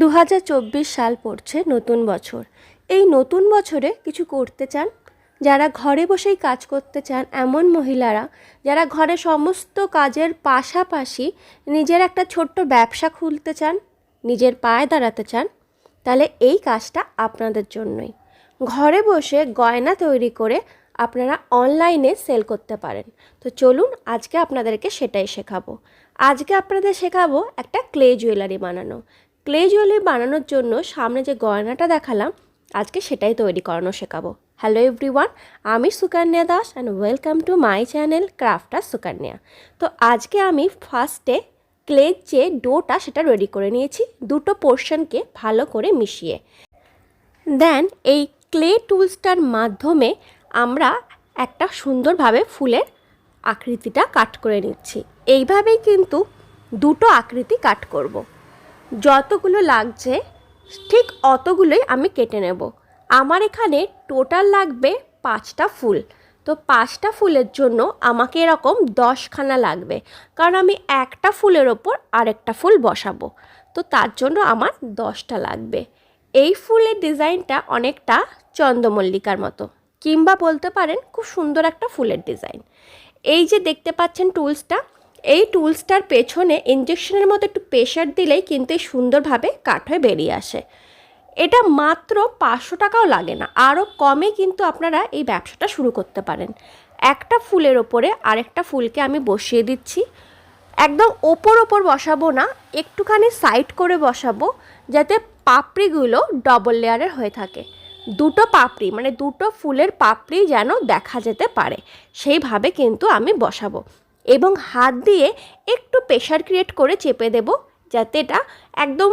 দু হাজার চব্বিশ সাল পড়ছে নতুন বছর। এই নতুন বছরে কিছু করতে চান? যারা ঘরে বসেই কাজ করতে চান, এমন মহিলারা যারা ঘরে সমস্ত কাজের পাশাপাশি নিজের একটা ছোট্ট ব্যবসা খুলতে চান, নিজের পায়ে দাঁড়াতে চান, তাহলে এই কাজটা আপনাদের জন্যই। ঘরে বসে গয়না তৈরি করে আপনারা অনলাইনে সেল করতে পারেন। তো চলুন, আজকে আপনাদেরকে সেটাই শেখাবো। আজকে আপনাদের শেখাবো একটা ক্লে জুয়েলারি বানানো। ক্লে জুয়েলারি বানানোর জন্য সামনে যে গয়নাটা দেখালাম, আজকে সেটাই তৈরি করানো শেখাবো। হ্যালো এভরিওয়ান আমি Sukanya Das and welcome to my channel crafter Sukanya তো আজকে আমি ফার্স্টে ক্লের যে ডোটা সেটা রেডি করে নিয়েছি, দুটো পোর্শনকে ভালো করে মিশিয়ে। দেন এই ক্লে টুলসটার মাধ্যমে আমরা একটা সুন্দরভাবে ফুলের আকৃতিটা কাট করে নিচ্ছি। এইভাবেই কিন্তু দুটো আকৃতি কাট করব। যতগুলো লাগছে, ঠিক অতগুলোই আমি কেটে নেব। আমার এখানে টোটাল লাগবে পাঁচটা ফুল। তো পাঁচটা ফুলের জন্য আমাকে এরকম দশখানা লাগবে। কারণ আমি একটা ফুলের ওপর আরেকটা ফুল বসাবো। তো তার জন্য আমার দশটা লাগবে। এই ফুলের ডিজাইনটা অনেকটা চন্দ্রমল্লিকার মতো। কিংবা বলতে পারেন খুব সুন্দর একটা ফুলের ডিজাইন। এই যে দেখতে পাচ্ছেন টুলসটা এই টুলসটার পেছনে ইঞ্জেকশনের মতো একটু প্রেশার দিলেই কিন্তু এই সুন্দরভাবে কাঠ হয়ে বেরিয়ে আসে। এটা মাত্র পাঁচশো টাকাও লাগে না, আরও কমে কিন্তু আপনারা এই ব্যবসাটা শুরু করতে পারেন। একটা ফুলের ওপরে আরেকটা ফুলকে আমি বসিয়ে দিচ্ছি। একদম ওপর ওপর বসাবো না, একটুখানি সাইড করে বসাবো, যাতে পাপড়িগুলো ডবল লেয়ারের হয়ে থাকে। দুটো পাপড়ি মানে দুটো ফুলের পাপড়ি যেন দেখা যেতে পারে, সেইভাবে কিন্তু আমি বসাবো। এবং হাত দিয়ে একটু প্রেশার ক্রিয়েট করে চেপে দেব যাতে এটা একদম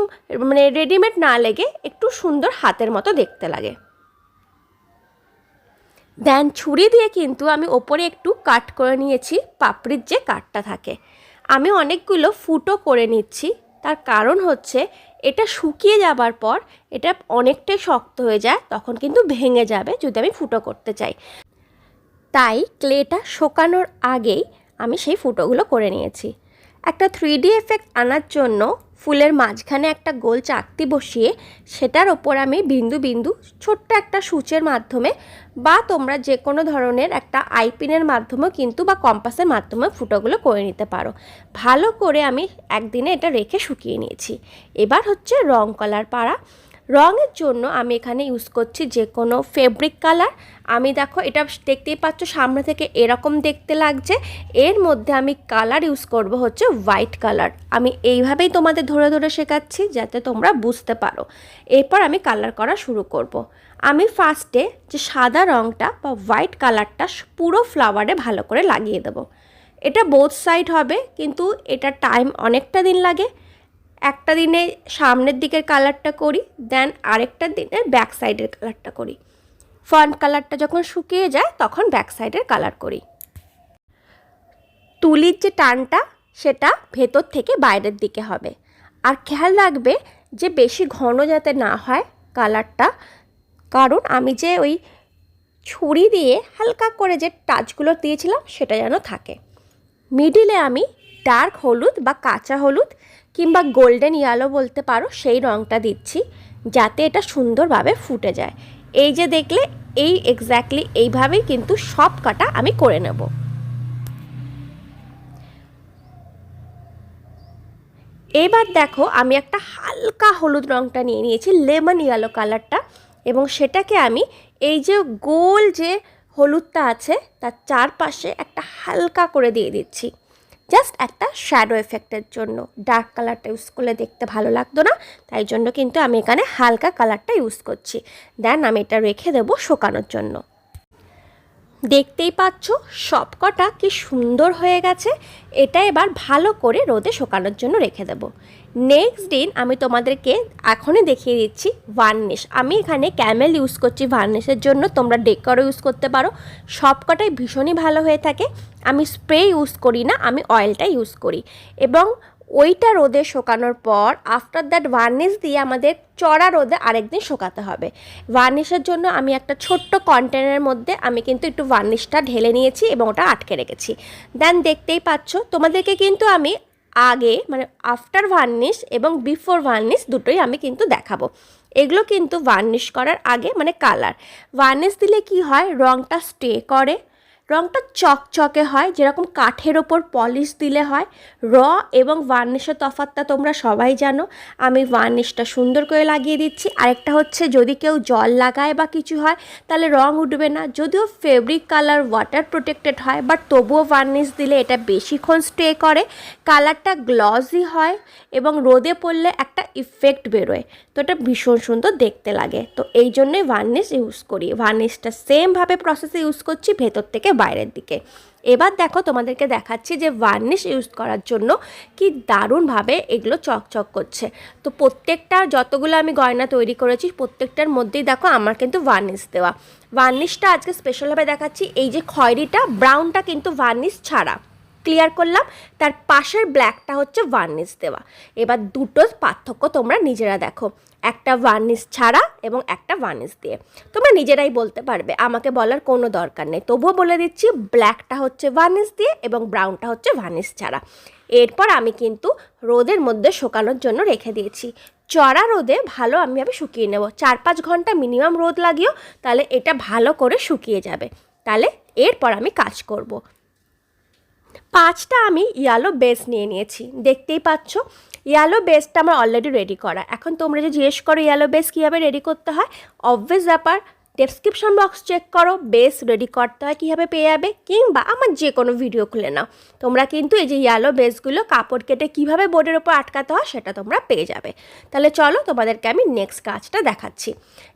মানে রেডিমেড না লেগে একটু সুন্দর হাতের মতো দেখতে লাগে। দেন ছুরি দিয়ে কিন্তু আমি ওপরে একটু কাট করে নিয়েছি, পাপড়ির যে কাটটা থাকে। আমি অনেকগুলো ফুটো করে নিচ্ছি, তার কারণ হচ্ছে এটা শুকিয়ে যাবার পর এটা অনেকটাই শক্ত হয়ে যায়, তখন কিন্তু ভেঙে যাবে যদি আমি ফুটো করতে চাই। তাই ক্লেটা শোকানোর আগেই আমি সেই ফুটোগুলো করে নিয়েছি। একটা থ্রি ডি এফেক্ট আনার জন্য ফুলের মাঝখানে একটা গোল চাকতি বসিয়ে সেটার ওপর আমি বিন্দু বিন্দু ছোট্ট একটা সূচের মাধ্যমে বা তোমরা যে কোনো ধরনের একটা আইপিনের মাধ্যমেও কিন্তু বা কম্পাসের মাধ্যমে ফুটোগুলো করে নিতে পারো। ভালো করে আমি একদিনে এটা রেখে শুকিয়ে নিয়েছি। এবার হচ্ছে রং কলার পাড়া। রঙের জন্য আমি এখানে ইউজ করছি যে কোনো ফেব্রিক কালার আমি দেখো এটা দেখতেই পাচ্ছ সামনে থেকে এরকম দেখতে লাগছে। এর মধ্যে আমি কালার ইউজ করব হচ্ছে হোয়াইট কালার আমি এইভাবেই তোমাদের ধরে ধরে শেখাচ্ছি যাতে তোমরা বুঝতে পারো। এরপর আমি কালার করা শুরু করব। আমি ফার্স্টে যে সাদা রঙটা বা হোয়াইট কালারটা পুরো ফ্লাওয়ারে ভালো করে লাগিয়ে দেবো। এটা বোথ সাইড হবে, কিন্তু এটা টাইম অনেকটা দিন লাগে। একটা দিনে সামনের দিকের কালারটা করি দেন আরেকটা দিনের ব্যাক সাইডের কালারটা করি। ফ্রন্ট কালারটা যখন শুকিয়ে যায়, তখন ব্যাক সাইডের কালার করি। তুলির যে টানটা, সেটা ভেতর থেকে বাইরের দিকে হবে। আর খেয়াল রাখবে যে বেশি ঘন যাতে না হয় কালারটা, কারণ আমি যে ওই ছুরি দিয়ে হালকা করে যে টাচগুলো দিয়েছিলাম, সেটা যেন থাকে। মিডিলে আমি ডার্ক হলুদ বা কাঁচা হলুদ কিংবা গোল্ডেন ইয়ালো বলতে পারো, সেই রঙটা দিচ্ছি, যাতে এটা সুন্দরভাবে ফুটে যায়। এই যে দেখলে, এই এক্স্যাক্টলি এইভাবেই কিন্তু সব কাটা আমি করে নেব। এবার দেখো, আমি একটা হালকা হলুদ রঙটা নিয়ে নিয়েছি, লেমন ইয়েলো কালারটা এবং সেটাকে আমি এই যে গোল যে হলুদটা আছে, তার চারপাশে একটা হালকা করে দিয়ে দিচ্ছি। জাস্ট একটা শ্যাডো এফেক্টের জন্য। ডার্ক কালারটা ইউজ করলে দেখতে ভালো লাগতো না, তাই জন্য কিন্তু আমি এখানে হালকা কালারটা ইউজ করছি। দেন আমি এটা রেখে দেবো শোকানোর জন্য। দেখতেই পাচ্ছ সব কটা কি সুন্দর হয়ে গেছে। এটা এবার ভালো করে রোদে শোকানোর জন্য রেখে দেব। নেক্সট দিন আমি তোমাদেরকে এখনই দেখিয়ে দিচ্ছি ভার্নিশ আমি এখানে ক্যামেল ইউজ করছি ভার্নিশের জন্য, তোমরা ডেকরও ইউজ করতে পারো। সব কটাই ভীষণই ভালো হয়ে থাকে। আমি স্প্রে ইউজ করি না, আমি অয়েলটা ইউজ করি। এবং ওইটা রোদে শোকানোর পর আফটার দ্যাট ভার্নিশ দিয়ে আমাদের চড়া রোদে আরেকদিন শোকাতে হবে। ভার্নিশের জন্য আমি একটা ছোট্ট কন্টেনারের মধ্যে আমি কিন্তু একটু ভার্নিশটা ঢেলে নিয়েছি এবং ওটা আটকে রেখেছি। দেন দেখতেই পাচ্ছ, তোমাদেরকে কিন্তু আমি আগে মানে আফটার ভার্নিশ এবং বিফোর ভার্নিশ দুটোই আমি কিন্তু দেখাবো। এগুলো কিন্তু ভার্নিশ করার আগে মানে কালার ভার্নিশ দিলে কি হয়? রঙটা স্টে করে। রঙটা চকচকে হয়, যেরকম কাঠের ওপর পলিশ দিলে হয়। র এবং ভার্নিশের তফাতটা তোমরা সবাই জানো। আমি ভার্নিশটা সুন্দর করে লাগিয়ে দিচ্ছি। আরেকটা হচ্ছে, যদি কেউ জল লাগায় বা কিছু হয়, তাহলে রং উঠবে না। যদিও ফেব্রিক কালার ওয়াটার প্রোটেক্টেড হয় বাট তবুও ভার্নিশ দিলে এটা বেশিক্ষণ স্টে করে। কালারটা গ্লসি হয় এবং রোদে পড়লে একটা ইফেক্ট বেরোয়। তো এটা ভীষণ সুন্দর দেখতে লাগে। তো এই জন্যই ভার্নিশ ইউজ করি। ভার্নিশটা সেমভাবে প্রসেসে ইউজ করছি, ভেতর থেকে বাইরের দিকে। এবার দেখো তোমাদেরকে দেখাচ্ছি যে ভার্নিশ ইউজ করার জন্য কি দারুণভাবে এগুলো চকচক করছে। তো প্রত্যেকটা যতগুলো আমি গয়না তৈরি করেছি, প্রত্যেকটার মধ্যেই দেখো আমার কিন্তু ভার্নিশ দেওয়া। ভার্নিশটা আজকে স্পেশালভাবে দেখাচ্ছি, এই যে খয়েরিটা ব্রাউনটা কিন্তু ভার্নিশ ছাড়া। ক্লিয়ার করলাম। তার পাশের ব্ল্যাকটা হচ্ছে ভার্নিশ দেওয়া। এবার দুটো পার্থক্য তোমরা নিজেরা দেখো। একটা ভার্নিশ ছাড়া এবং একটা ভার্নিশ দিয়ে। তোমরা নিজেরাই বলতে পারবে। আমাকে বলার কোনো দরকার নেই। তবুও বলে দিচ্ছি ব্ল্যাকটা হচ্ছে ভার্নিশ দিয়ে এবং ব্রাউনটা হচ্ছে ভার্নিশ ছাড়া। এরপর আমি কিন্তু রোদের মধ্যে শুকানোর জন্য রেখে দিয়েছি। চড়া রোদে ভালো আমি আমি শুকিয়ে নেব। চার পাঁচ ঘণ্টা মিনিমাম রোদ লাগিও তাহলে এটা ভালো করে শুকিয়ে যাবে। তাহলে এরপর আমি কাজ করব। পাঁচটা আমি ইয়ালো বেস নিয়ে নিয়েছি। দেখতেই পাচ্ছ ইয়ালো বেসটা আমার অলরেডি রেডি করা। এখন তোমরা যে জিজ্ঞেস করো ইয়ালো বেস কীভাবে রেডি করতে হয় অবভিয়াস ব্যাপার ডেসক্রিপশন বক্স চেক করো বেস রেডি করতে হয়, কীভাবে পেয়ে যাবে, কিংবা আমার যে কোনো ভিডিও খুলে নাও। তোমরা কিন্তু এই যে ইয়ালো বেসগুলো কাপড় কেটে কীভাবে বোর্ডের ওপর আটকাতে হয়, সেটা তোমরা পেয়ে যাবে। তাহলে চলো, তোমাদেরকে আমি নেক্সট কাজটা দেখাচ্ছি।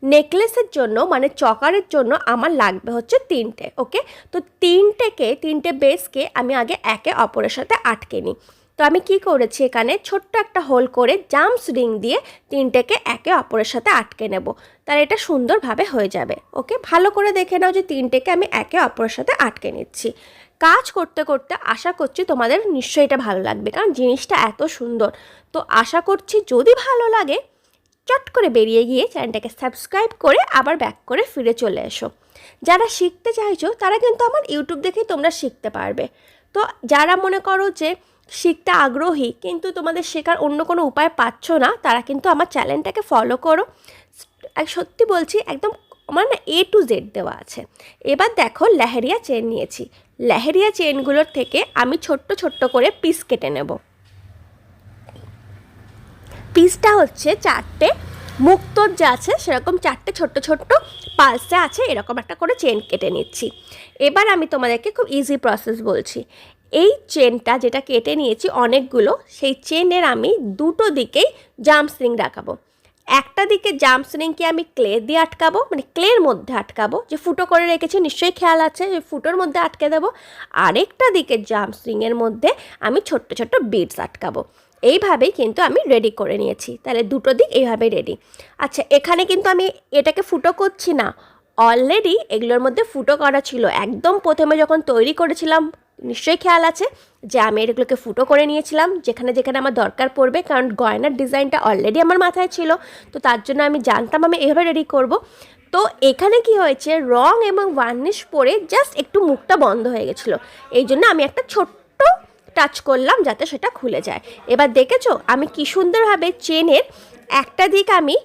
নেকলেসের জন্য মানে চকারের জন্য আমার লাগবে হচ্ছে তিনটে ওকে তো তিনটেকে, তিনটে বেসকে আমি আগে একে অপরের সাথে আটকে নিই। তো আমি কি করেছি এখানে? ছোট্ট একটা হোল করে জাম্পস রিং দিয়ে তিনটেকে একে অপরের সাথে আটকে নেব। তাহলে এটা সুন্দরভাবে হয়ে যাবে। ওকে? ভালো করে দেখে নাও যে তিনটেকে আমি একে অপরের সাথে আটকে নিচ্ছি। কাজ করতে করতে আশা করছি তোমাদের নিশ্চয়ই এটা ভালো লাগবে, কারণ জিনিসটা এত সুন্দর। তো আশা করছি যদি ভালো লাগে, চট করে বেরিয়ে গিয়ে চ্যানেলটাকে সাবস্ক্রাইব করে আবার ব্যাক করে ফিরে চলে এসো। যারা শিখতে চাইছো, তারা কিন্তু আমার ইউটিউব দেখেই তোমরা শিখতে পারবে। তো যারা মনে করো যে শিখতে আগ্রহী, কিন্তু তোমাদের শেখার অন্য কোনো উপায় পাচ্ছ না, তারা কিন্তু আমার চ্যানেলটাকে ফলো করো। সত্যি বলছি, একদম আমার না এ টু জেড দেওয়া আছে। এবার দেখো লেহেরিয়া চেন নিয়েছি। লেহেরিয়া চেনগুলোর থেকে আমি ছোট্ট ছোট্ট করে পিস কেটে নেব। পিসটা হচ্ছে চারটে মুক্তর যে আছে, সেরকম চারটে ছোট্ট ছোট্ট পালসে আছে, এরকম একটা করে চেন কেটে নিচ্ছি। এবার আমি তোমাদেরকে খুব ইজি প্রসেস বলছি। এই চেনটা যেটা কেটে নিয়েছি অনেকগুলো, সেই চেনের আমি দুটো দিকেই জাম্প স্রিং রাখাবো। একটা দিকে জাম্প স্রিংকে আমি ক্লে দিয়ে আটকাবো মানে ক্লের মধ্যে আটকাবো, যে ফুটো করে রেখেছি, নিশ্চয়ই খেয়াল আছে, যে ফুটোর মধ্যে আটকে দেবো। আরেকটা দিকে জাম্প স্রিংয়ের মধ্যে আমি ছোট্ট ছোট্ট বিটস আটকাবো। এইভাবেই কিন্তু আমি রেডি করে নিয়েছি। তাহলে দুটো দিক এইভাবে রেডি। আচ্ছা এখানে কিন্তু আমি এটাকে ফুটো করছি না। অলরেডি এগুলোর মধ্যে ফুটো করা ছিল। একদম প্রথমে যখন তৈরি করেছিলাম নিশ্চয়ই খেয়াল আছে যে আমি এগুলোকে ফুটো করে নিয়েছিলাম, যেখানে যেখানে আমার দরকার পড়বে, কারণ গয়নার ডিজাইনটা অলরেডি আমার মাথায় ছিল, তো তার জন্য আমি জানতাম আমি এভাবে রেডি করব। তো এখানে কি হয়েছে, রং এবং ভার্নিশ পরে জাস্ট একটু মুখটা বন্ধ হয়ে গেছিল। এই জন্য আমি একটা ছোট্ট টাচ করলাম যাতে সেটা খুলে যায়। এবার দেখেছ, আমি কি সুন্দরভাবে চেনের একটা দিক আমি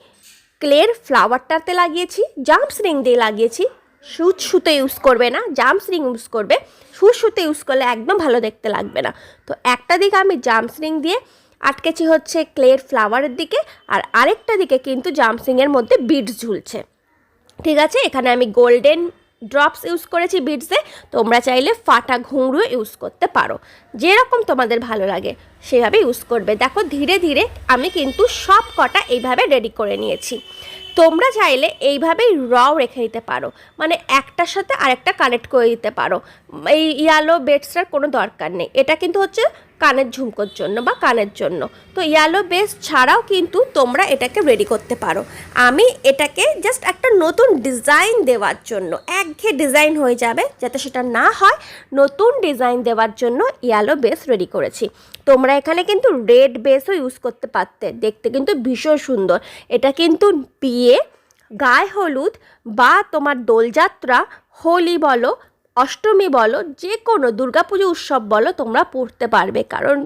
ক্লের ফ্লাওয়ারটাতে লাগিয়েছি জাম্পস রিং দিয়ে লাগিয়েছি সুচ সুতো ইউজ করবে না জাম্পস রিং ইউজ করবে, সুচ সুতো ইউজ করলে একদম ভালো দেখতে লাগবে না। তো একটা দিক আমি জাম্পস রিং দিয়ে আটকেছি হচ্ছে ক্লের ফ্লাওয়ারের দিকে, আর আরেকটা দিকে কিন্তু জাম্পসিংয়ের মধ্যে বিডস ঝুলছে। ঠিক আছে? এখানে আমি গোল্ডেন ড্রপস ইউজ করেছি বিডসে তোমরা চাইলে ফাটা ঘুংরু ইউজ করতে পারো। যেরকম তোমাদের ভালো লাগে, সেভাবে ইউজ করবে। দেখো, ধীরে ধীরে আমি কিন্তু সব কটা এইভাবে রেডি করে নিয়েছি। তোমরা চাইলে এইভাবেই রও রেখে দিতে পারো। মানে একটার সাথে আরেকটা কানেক্ট করে দিতে পারো। এই ইয়ালো বেডসটার কোনো দরকার নেই। এটা কিন্তু হচ্ছে কানের ঝুমকোর জন্য বা কানের জন্য। তো ইয়ালো বেস ছাড়াও কিন্তু তোমরা এটাকে রেডি করতে পারো। আমি এটাকে জাস্ট একটা নতুন ডিজাইন দেওয়ার জন্য একঘে ডিজাইন হয়ে যাবে যাতে সেটা না হয়, নতুন ডিজাইন দেওয়ার জন্য ইয়ালো বেস রেডি করেছি। তোমরা এখানে কিন্তু রেড বেসও ইউজ করতে পারতে। দেখতে কিন্তু ভীষণ সুন্দর। এটা কিন্তু বিয়ে গায়ে হলুদ বা তোমার দোলযাত্রা, হোলি বলো অষ্টমী বলো যে কোনো দুর্গাপুজো উৎসব বলো, তোমরা পড়তে পারবে। কারণ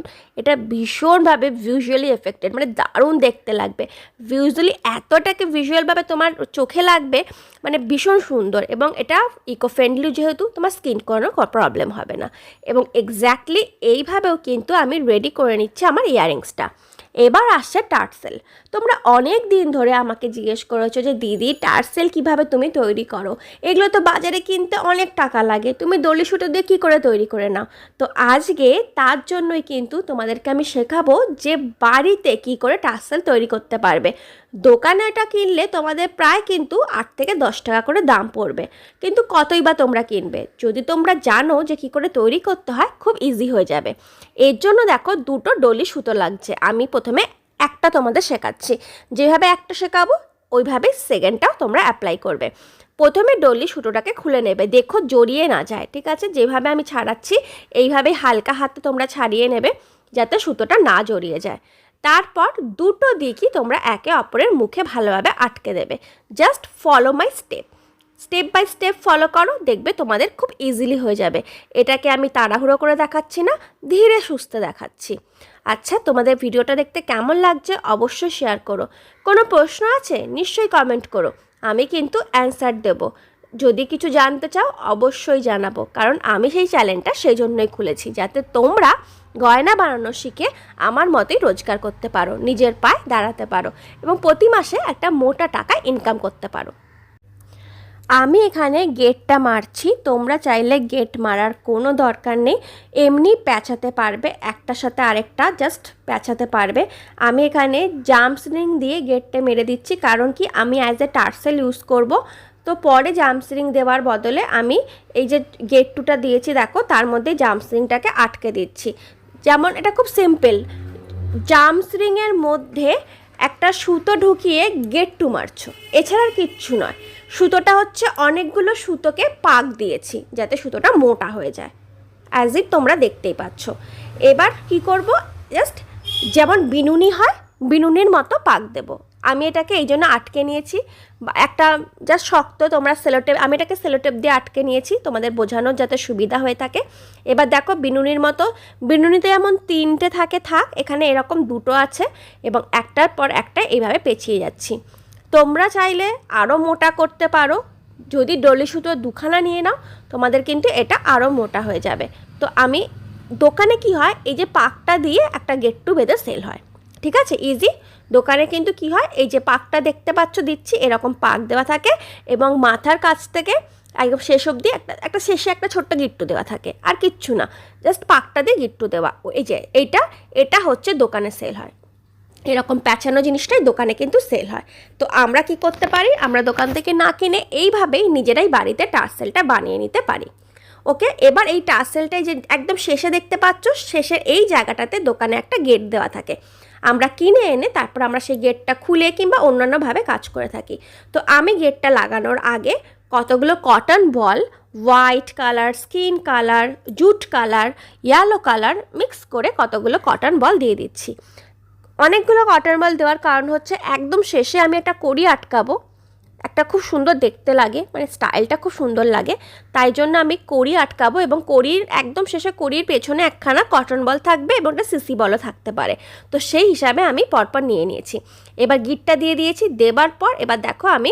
এটা ভীষণভাবে ভিজুয়ালি এফেক্টেড মানে দারুণ দেখতে লাগবে। ভিজুয়ালি এতটাকে ভিজুয়ালভাবে তোমার চোখে লাগবে মানে ভীষণ সুন্দর এবং এটা ইকো ফ্রেন্ডলি যেহেতু, তোমার স্কিন কোনো প্রবলেম হবে না। এবং এক্স্যাক্টলি এইভাবেও কিন্তু আমি রেডি করে নিচ্ছি আমার ইয়ারিংসটা এবার আসছে টার্সেল। তোমরা অনেক দিন ধরে আমাকে জিজ্ঞেস করেছ যে, দিদি, টার্সেল কীভাবে তুমি তৈরি করো? এগুলো তো বাজারে কিনতে অনেক টাকা লাগে। তুমি দলি সুতো দিয়ে কী করে তৈরি করে নাও? তো আজকে তার জন্যই কিন্তু তোমাদেরকে আমি শেখাবো যে, বাড়িতে কি করে টার্সেল তৈরি করতে পারবে। দোকানে এটা কিনলে তোমাদের প্রায় কিন্তু আট থেকে দশ টাকা করে দাম পড়বে। কিন্তু কতই বা তোমরা কিনবে? যদি তোমরা জানো যে কি করে তৈরি করতে হয়, খুব ইজি হয়ে যাবে। এর জন্য দেখো দুটো ডলি সুতো লাগছে। আমি প্রথমে একটা তোমাদের শেখাচ্ছি। যেভাবে একটা শেখাবো ওইভাবে সেকেন্ডটাও তোমরা অ্যাপ্লাই করবে। প্রথমে ডলি সুতোটাকে খুলে নেবে। দেখো জড়িয়ে না যায়, ঠিক আছে? যেভাবে আমি ছাড়াচ্ছি এইভাবে হালকা হাতে তোমরা ছাড়িয়ে নেবে, যাতে সুতোটা না জড়িয়ে যায়। তারপর দুটো দিকই তোমরা একে অপরের মুখে ভালোভাবে আটকে দেবে। Just follow my step step by step follow করো, দেখবে তোমাদের খুব ইজিলি হয়ে যাবে। এটাকে আমি তাড়াহুড়ো করে দেখাচ্ছি না, ধীরে সুস্থে দেখাচ্ছি। আচ্ছা তোমাদের ভিডিওটা দেখতে কেমন লাগছে অবশ্যই শেয়ার করো। কোনো প্রশ্ন আছে? নিশ্চয়ই কমেন্ট করো। আমি কিন্তু অ্যান্সার দেব। যদি কিছু জানতে চাও, অবশ্যই জানাব। কারণ আমি সেই চ্যানেলটা সেই জন্যই খুলেছি, যাতে তোমরা গয়না বানানো শিখে আমার মতোই রোজগার করতে পারো, নিজের পায়ে দাঁড়াতে পারো এবং প্রতি মাসে একটা মোটা টাকা ইনকাম করতে পারো। আমি এখানে গেটটা মারছি, তোমরা চাইলে গেট মারার কোনো দরকার নেই। এমনি প্যাঁচাতে পারবে, একটার সাথে আরেকটা জাস্ট প্যাঁচাতে পারবে। আমি এখানে জাম্পস রিং দিয়ে গেটটা মেরে দিচ্ছি, কারণ কি আমি অ্যাজ এ টার্সেল ইউজ করব। তো পরে জাম্পস রিং দেওয়ার বদলে আমি এই যে গেট টুটা দিয়েছি, দেখো, তার মধ্যে জাম্পস রিংটাকে আটকে দিচ্ছি। যেমন এটা খুব সিম্পল জাম্পস রিংয়ের মধ্যে একটা সুতো ঢুকিয়ে গেট টু মারছো। এছাড়া আর কিচ্ছু নয়। সুতোটা হচ্ছে অনেকগুলো সুতোকে পাক দিয়েছি, যাতে সুতোটা মোটা হয়ে যায়। অ্যাজ ইট তোমরা দেখতেই পাচ্ছ। এবার কি করব? জাস্ট যেমন বিনুনি হয়, বিনুনির মতো পাক দেব। আমি এটাকে এই জন্য আটকে নিয়েছি। একটা জাস্ট শক্ত তোমরা সেলোটেপ আমি এটাকে সেলোটেপ দিয়ে আটকে নিয়েছি, তোমাদের বোঝানোর যাতে সুবিধা হয়ে থাকে। এবার দেখো বিনুনির মতো, বিনুনিতে যেমন তিনটে থাকে, থাক, এখানে এরকম দুটো আছে, এবং একটার পর একটা এইভাবে পেঁচিয়ে যাচ্ছি। তোমরা চাইলে আরও মোটা করতে পারো, যদি ডলি সুতো দুখানা নিয়ে নাও, তোমাদের কিন্তু এটা আরও মোটা হয়ে যাবে। তো আমি, দোকানে কি হয়, এই যে পাকটা দিয়ে একটা গেট টু বেঁধে সেল হয়। ঠিক আছে? ইজি দোকানে কিন্তু কি হয়, এই যে পাকটা দেখতে পাচ্ছ, দিচ্ছি, এরকম পাক দেওয়া থাকে এবং মাথার কাছ থেকে একদম শেষ অবধি একটা একটা শেষে একটা ছোট্ট গিট্টু দেওয়া থাকে, আর কিচ্ছু না জাস্ট পাকটা দিয়ে গিট্টু দেওয়া, এই যে এইটা, এটা হচ্ছে দোকানে সেল হয়। এরকম প্যাঁচানো জিনিসটাই দোকানে কিন্তু সেল হয়। তো আমরা কি করতে পারি, আমরা দোকান থেকে না কিনে এইভাবেই নিজেরাই বাড়িতে টার্সেলটা বানিয়ে নিতে পারি। ওকে, এবার এই টার্সেলটাই যে একদম শেষে দেখতে পাচ্ছ, শেষের এই জায়গাটাতে দোকানে একটা গেট দেওয়া থাকে। আমরা কিনে এনে তারপর আমরা সেই গেটটা খুলে কিংবা অন্যান্যভাবে কাজ করে থাকি। তো আমি গেটটা লাগানোর আগে কতগুলো cotton ball, white colour, skin colour, jute colour, yellow colour mix করে কতগুলো কটন বল দিয়ে দিচ্ছি। অনেকগুলো কটন বল দেওয়ার কারণ হচ্ছে একদম শেষে আমি একটা কড়ি আটকাবো। একটা খুব সুন্দর দেখতে লাগে মানে স্টাইলটা খুব সুন্দর লাগে। তাই জন্য আমি কড়ি আটকাবো এবং কড়ির একদম শেষে কড়ির পেছনে একখানা কটন বল থাকবে এবং একটা সিসি বলও থাকতে পারে। তো সেই হিসাবে আমি পরপর নিয়ে নিয়েছি। এবার গিটটা দিয়ে দিয়েছি, দেবার পর এবার দেখো আমি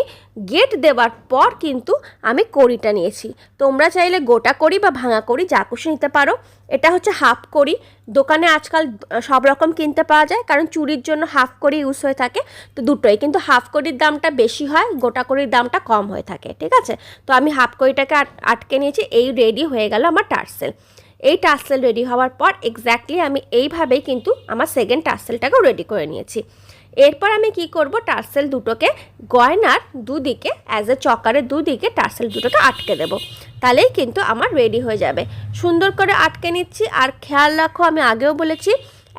গেট দেওয়ার পর কিন্তু আমি কড়িটা নিয়েছি। তোমরা চাইলে গোটা কড়ি বা ভাঙা কড়ি যা খুশি নিতে পারো। এটা হচ্ছে হাফ কড়ি। দোকানে আজকাল সব রকম কিনতে পাওয়া যায়, কারণ চুরির জন্য হাফ কড়ি ইউজ হয়ে থাকে। তো দুটোই, কিন্তু হাফ কড়ির দামটা বেশি হয়, গোটা কড়ির দামটা কম হয়ে থাকে, ঠিক আছে? তো আমি হাফ কড়িটাকে আটকে নিয়েছি, এই রেডি হয়ে গেল আমার টার্সেল এই টার্সেল রেডি হওয়ার পর এক্স্যাক্টলি আমি এইভাবেই কিন্তু আমার সেকেন্ড টার্সেলটাকেও রেডি করে নিয়েছি। এরপর আমি কি করব টার্সেল দুটোকে গয়নার দুদিকে অ্যাজ এ চকারের দুদিকে টার্সেল দুটোকে আটকে দেবো। তাহলেই কিন্তু আমার রেডি হয়ে যাবে। সুন্দর করে আটকে নিচ্ছি, আর খেয়াল রাখো, আমি আগেও বলেছি,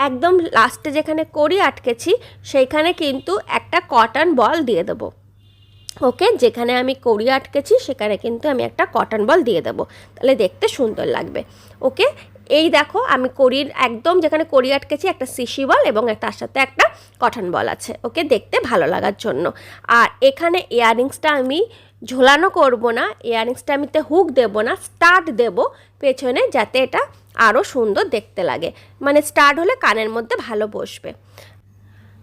একদম লাস্টে যেখানে করি আটকেছি সেইখানে কিন্তু একটা কটন বল দিয়ে দেবো। ওকে, যেখানে আমি কড়ি আটকেছি, সেখানে কিন্তু আমি একটা কটন বল দিয়ে দেবো। তাহলে দেখতে সুন্দর লাগবে। ওকে, এই দেখো, আমি কড়ির একদম যেখানে কড়ি আটকেছি, একটা সিসি বল এবং তার সাথে একটা কটন বল আছে। ওকে, দেখতে ভালো লাগার জন্য। আর এখানে ইয়াররিংসটা আমি ঝোলানো করব না ইয়াররিংসটা আমিতে হুক দেব না স্টার্ট দেব পেছনে, যাতে এটা আরও সুন্দর দেখতে লাগে। মানে স্টার্ট হলে কানের মধ্যে ভালো বসবে।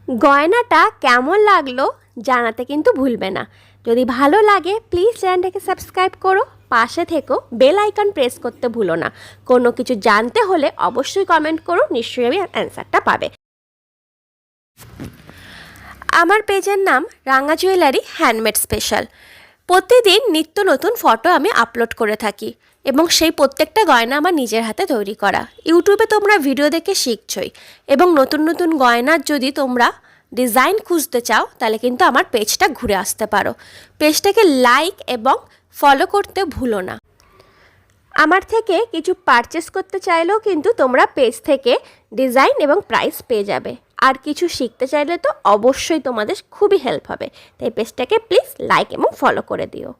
গয়নাটা কেমন লাগল জানাতে কিন্তু ভুলবে না। যদি ভালো লাগে প্লিজ চ্যানেলটাকে সাবস্ক্রাইব করো, পাশে থেকো বেল আইকন প্রেস করতে ভুলো না। কোনো কিছু জানতে হলে অবশ্যই কমেন্ট করো, নিশ্চয়ই আমি অ্যান্সারটা পাবে। আমার পেজের নাম রাঙা জুয়েলারি হ্যান্ডমেড স্পেশাল প্রতিদিন নিত্য নতুন ফটো আমি আপলোড করে থাকি এবং সেই প্রত্যেকটা গয়না আমার নিজের হাতে তৈরি করা। ইউটিউবে তোমরা ভিডিও দেখে শিখছই এবং নতুন নতুন গয়নার যদি তোমরা ডিজাইন খুঁজতে চাও, তাহলে কিন্তু আমার পেজটা ঘুরে আসতে পারো। পেজটাকে লাইক এবং ফলো করতে ভুলো না। আমার থেকে কিছু পারচেস করতে চাইলেও কিন্তু তোমরা পেজ থেকে ডিজাইন এবং প্রাইস পেয়ে যাবে। আর কিছু শিখতে চাইলে তো অবশ্যই তোমাদের খুবই হেল্প হবে। তাই পেজটাকে প্লিজ লাইক এবং ফলো করে দিও।